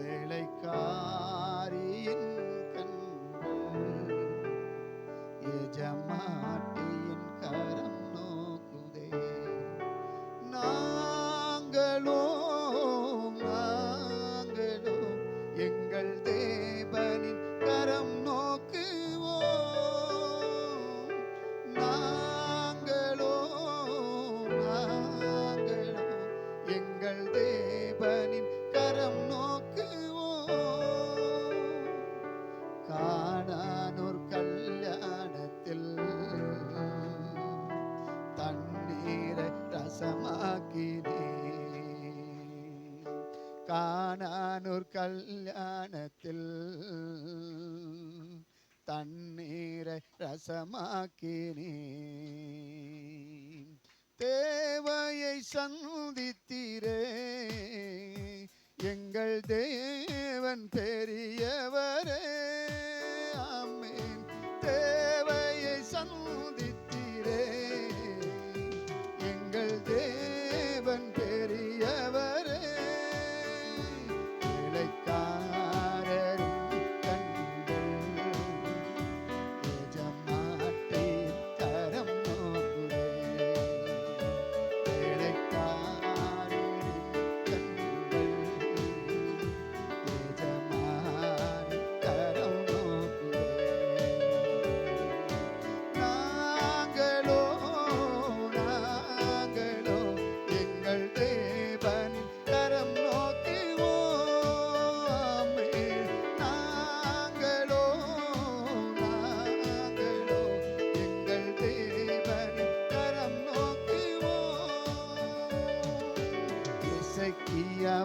வேலைக்காரியின் கண்கள் எஜமாட்டியின் கரம் நோக்குதே. நாங்களோ நாங்களோ எங்கள் தேவனின் கரம் நோக்கு ரசமாக்கினே காணானோர் கல்யாணத்தில் தண்ணீரை ரசமாக்கினே. தேவையை சந்தித்திரே. எங்கள் தேவன் பெரியவரே.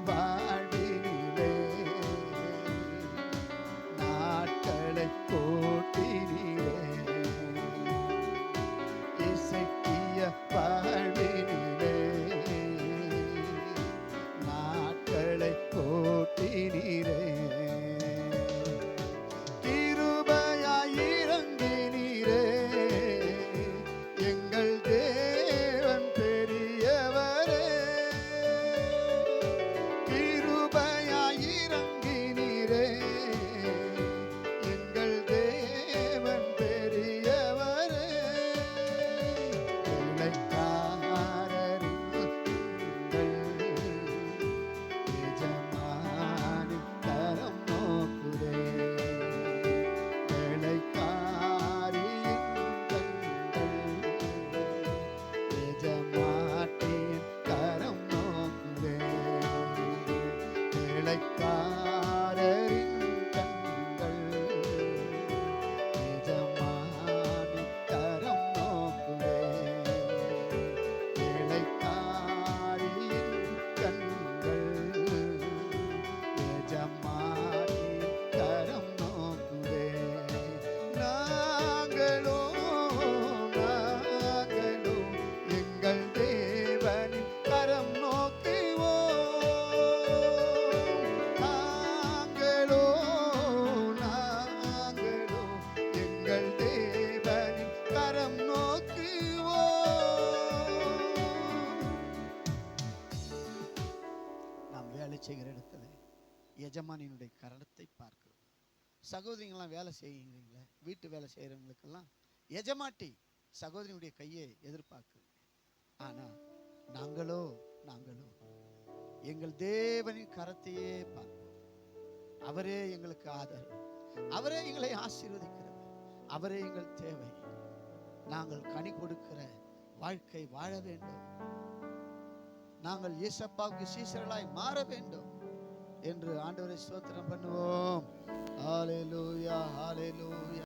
വാടിയിലെ നാട്ടളെപ്പോ வேலைக்காரரின் செய்கிற இடத்துல எஜமானியினுடைய கரணத்தை பார்க்கிறோம். சகோதரிங்களாம் வேலை செய்யுங்களே வீட்டு வேலை செய்கிறவங்களுக்கெல்லாம் எஜமாட்டி சகோதரியுடைய கையை எதிர்பார்க்குது. ஆனா நாங்களோ நாங்களோ எங்கள் தேவனின் கரத்தையே பார்ப்போம். அவரே எங்களுக்கு ஆதரவு. அவரே எங்களை ஆசீர்வதிக்கிறது அவரே எங்கள் தேவை. நாங்கள் கனி கொடுக்கிற வாழ்க்கை வாழ வேண்டும். நாங்கள் இயேசப்பாவுக்கு சீசர்களாய் மாற வேண்டும் என்று ஆண்டவரை சோத்திரம் பண்ணுவோம். ஹalleluya ஹalleluya